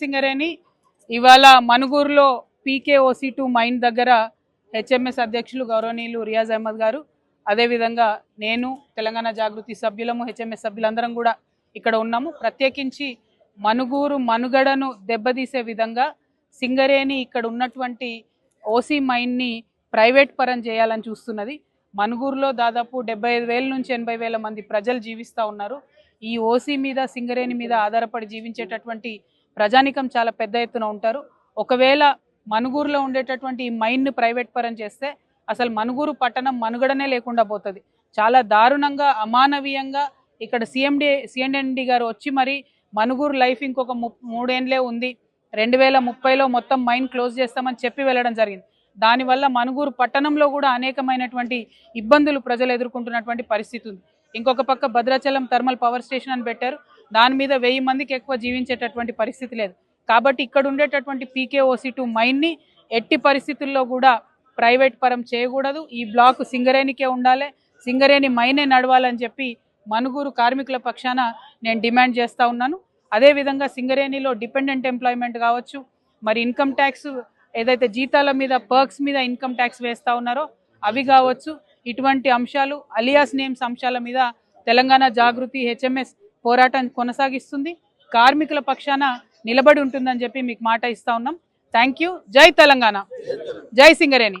సింగరేణి ఇవాళ మనుగూరులో PKOC two mine దగ్గర హెచ్ఎంఎస్ అధ్యక్షులు గౌరవనీయులు రియాజ్ అహ్మద్ గారు. అదేవిధంగా నేను తెలంగాణ జాగృతి సభ్యులము హెచ్ఎంఎస్ సభ్యులందరం కూడా ఇక్కడ ఉన్నాము. ప్రత్యేకించి మనుగూరు మనుగడను దెబ్బతీసే విధంగా సింగరేణి ఇక్కడ ఉన్నటువంటి ఓసీ మైన్ని ప్రైవేట్ పరం చేయాలని చూస్తున్నది. మనుగూరులో దాదాపు డెబ్బై ఐదు వేల నుంచి ఎనభై వేల మంది ప్రజలు జీవిస్తూ ఉన్నారు. ఈ ఓసీ మీద సింగరేణి మీద ఆధారపడి జీవించేటటువంటి ప్రజానికం చాలా పెద్ద ఎత్తున ఉంటారు. ఒకవేళ మనుగూరులో ఉండేటటువంటి ఈ మైన్ను ప్రైవేట్ పరం చేస్తే అసలు మనుగూరు పట్టణం మనుగడనే లేకుండా పోతుంది. చాలా దారుణంగా అమానవీయంగా ఇక్కడ సిఎండి సిఎండి గారు వచ్చి మరి మనుగూరు లైఫ్ ఇంకొక ము మూడేండ్లే ఉంది. రెండు వేల ముప్పైలో మొత్తం మైన్ క్లోజ్ చేస్తామని చెప్పి వెళ్ళడం జరిగింది. దానివల్ల మనుగూరు పట్టణంలో కూడా అనేకమైనటువంటి ఇబ్బందులు ప్రజలు ఎదుర్కొంటున్నటువంటి పరిస్థితి ఉంది. ఇంకొక పక్క భద్రాచలం థర్మల్ పవర్ స్టేషన్ అని పెట్టారు. దాని మీద వెయ్యి మందికి ఎక్కువ జీవించేటటువంటి పరిస్థితి లేదు. కాబట్టి ఇక్కడ ఉండేటటువంటి పీకేఓసి టూ మైన్ని ఎట్టి పరిస్థితుల్లో కూడా ప్రైవేట్ పరం చేయకూడదు. ఈ బ్లాక్ సింగరేణికే ఉండాలి. సింగరేణి మైనే నడవాలని చెప్పి మనుగురు కార్మికుల పక్షాన నేను డిమాండ్ చేస్తూ ఉన్నాను. అదేవిధంగా సింగరేణిలో డిపెండెంట్ ఎంప్లాయ్మెంట్ కావచ్చు మరి ఇన్కమ్ ట్యాక్స్ ఏదైతే జీతాల మీద పర్క్స్ మీద ఇన్కమ్ ట్యాక్స్ వేస్తూ ఉన్నారో అవి కావచ్చు. ఇటువంటి అంశాలు అలియాస్ నేమ్స్ అంశాల మీద తెలంగాణ జాగృతి హెచ్ఎంఎస్ పోరాటం కొనసాగిస్తుంది. కార్మికుల పక్షాన నిలబడి ఉంటుందని చెప్పి మీకు మాట ఇస్తా ఉన్నాం. థ్యాంక్ యూ జై తెలంగాణ. జై Singareni.